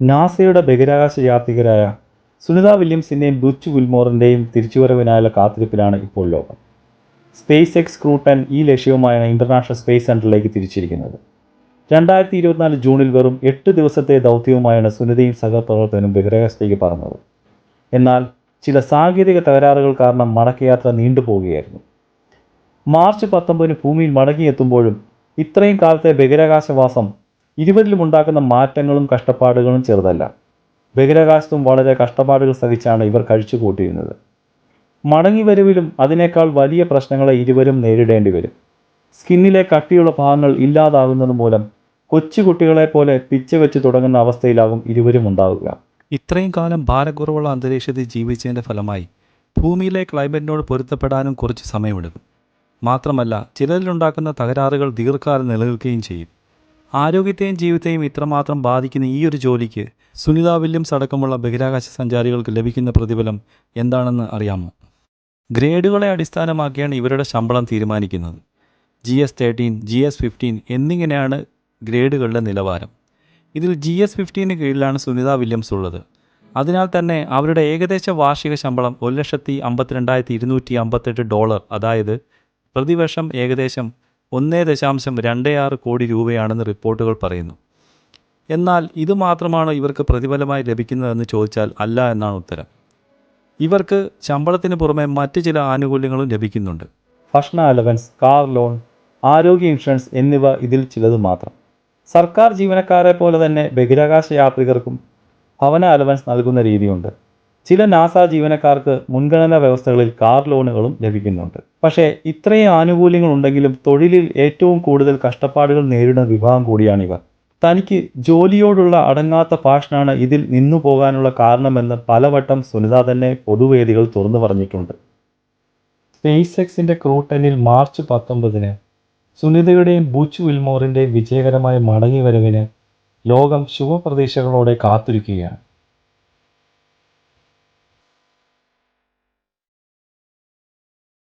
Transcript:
നാസയുടെ ബഹിരാകാശ യാത്രികരായ സുനിത വില്യംസിന്റെയും ബുച്ച് വിൽമോറിന്റെയും തിരിച്ചുവരവിനായുള്ള കാത്തിരിപ്പിലാണ് ഇപ്പോൾ ലോകം. സ്പേസ് എക്സ് ക്രൂട്ടൻ ഈ ലക്ഷ്യവുമായാണ് ഇന്റർനാഷണൽ സ്പേസ് സെന്ററിലേക്ക് തിരിച്ചിരിക്കുന്നത്. രണ്ടായിരത്തി ഇരുപത്തിനാല് ജൂണിൽ വെറും എട്ട് ദിവസത്തെ ദൗത്യവുമായാണ് സുനിതയും സഹപ്രവർത്തകനും ബഹിരാകാശത്തേക്ക് പറഞ്ഞത് എന്നാൽ ചില സാങ്കേതിക തകരാറുകൾ കാരണം മടക്കയാത്ര നീണ്ടുപോവുകയായിരുന്നു മാർച്ച് പത്തൊമ്പതിന് ഭൂമിയിൽ മടങ്ങിയെത്തുമ്പോഴും ഇത്രയും കാലത്തെ ബഹിരാകാശവാസം ഇരുവരിലും ഉണ്ടാക്കുന്ന മാറ്റങ്ങളും കഷ്ടപ്പാടുകളും ചെറുതല്ല. ബഹിരാകാശത്തും വളരെ കഷ്ടപ്പാടുകൾ സഹിച്ചാണ് ഇവർ കഴിച്ചു കൂട്ടിയിരുന്നത്. മടങ്ങിവരവിലും അതിനേക്കാൾ വലിയ പ്രശ്നങ്ങളെ ഇരുവരും നേരിടേണ്ടി വരും. സ്കിന്നിലെ കട്ടിയുള്ള ഭാഗങ്ങൾ ഇല്ലാതാകുന്നത് മൂലം കൊച്ചുകുട്ടികളെ പോലെ പിച്ച വെച്ച് തുടങ്ങുന്ന അവസ്ഥയിലാവും ഇരുവരും ഉണ്ടാവുക. ഇത്രയും കാലം ഭാരക്കുറവുള്ള അന്തരീക്ഷത്തിൽ ജീവിച്ചതിന്റെ ഫലമായി ഭൂമിയിലെ ക്ലൈമറ്റിനോട് പൊരുത്തപ്പെടാനും കുറച്ച് സമയമെടുക്കും. മാത്രമല്ല ചിലരിലുണ്ടാക്കുന്ന തകരാറുകൾ ദീർഘകാലം നിലനിൽക്കുകയും ചെയ്യും. ആരോഗ്യത്തെയും ജീവിതത്തെയും ഇത്രമാത്രം ബാധിക്കുന്ന ഈ ഒരു ജോലിക്ക് സുനിത വില്യംസ് അടക്കമുള്ള ബഹിരാകാശ സഞ്ചാരികൾക്ക് ലഭിക്കുന്ന പ്രതിഫലം എന്താണെന്ന് അറിയാമോ? ഗ്രേഡുകളെ അടിസ്ഥാനമാക്കിയാണ് ഇവരുടെ ശമ്പളം തീരുമാനിക്കുന്നത്. G S thirteen G S fifteen എന്നിങ്ങനെയാണ് ഗ്രേഡുകളുടെ നിലവാരം. ഇതിൽ ജി എസ് ഫിഫ്റ്റീന് കീഴിലാണ് സുനിത വില്യംസ് ഉള്ളത്. അതിനാൽ തന്നെ അവരുടെ ഏകദേശ വാർഷിക ശമ്പളം ഒരു ലക്ഷത്തി അമ്പത്തിരണ്ടായിരത്തി ഇരുന്നൂറ്റി അമ്പത്തെട്ട് ഡോളർ അതായത് പ്രതിവർഷം ഏകദേശം ഒന്നേ ദശാംശം രണ്ട് ആറ് കോടി രൂപയാണെന്ന് റിപ്പോർട്ടുകൾ പറയുന്നു. എന്നാൽ ഇതുമാത്രമാണോ ഇവർക്ക് പ്രതിഫലമായി ലഭിക്കുന്നതെന്ന് ചോദിച്ചാൽ അല്ല എന്നാണ് ഉത്തരം. ഇവർക്ക് ശമ്പളത്തിന് പുറമെ മറ്റ് ചില ആനുകൂല്യങ്ങളും ലഭിക്കുന്നുണ്ട്. ഭക്ഷണ അലവൻസ് കാർ ലോൺ ആരോഗ്യ ഇൻഷുറൻസ് എന്നിവ ഇതിൽ ചിലത് മാത്രം. സർക്കാർ ജീവനക്കാരെ പോലെ തന്നെ ബഹിരാകാശ യാത്രികർക്കും ഭവന അലവൻസ് നൽകുന്ന രീതിയുണ്ട്. ചില നാസ ജീവനക്കാർക്ക് മുൻഗണനാ വ്യവസ്ഥകളിൽ കാർ ലോണുകളും ലഭിക്കുന്നുണ്ട്. പക്ഷേ ഇത്രയും ആനുകൂല്യങ്ങൾ ഉണ്ടെങ്കിലും തൊഴിലിൽ ഏറ്റവും കൂടുതൽ കഷ്ടപ്പാടുകൾ നേരിടുന്ന വിഭാഗം കൂടിയാണിവർ തനിക്ക് ജോലിയോടുള്ള അടങ്ങാത്ത പാഷനാണ് ഇതിൽ നിന്നു പോകാനുള്ള കാരണമെന്ന് പലവട്ടം സുനിത തന്നെ പൊതുവേദികൾ തുറന്നു പറഞ്ഞിട്ടുണ്ട്. സ്പേസ് എക്സിന്റെ ക്രൂട്ടനിൽ മാർച്ച് പത്തൊമ്പതിന് സുനിതയുടെയും ബുച്ച് വിൽമോറിന്റെയും വിജയകരമായ മടങ്ങിവരവിന് ലോകം ശുഭപ്രതീക്ഷകളോടെ കാത്തിരിക്കുകയാണ്.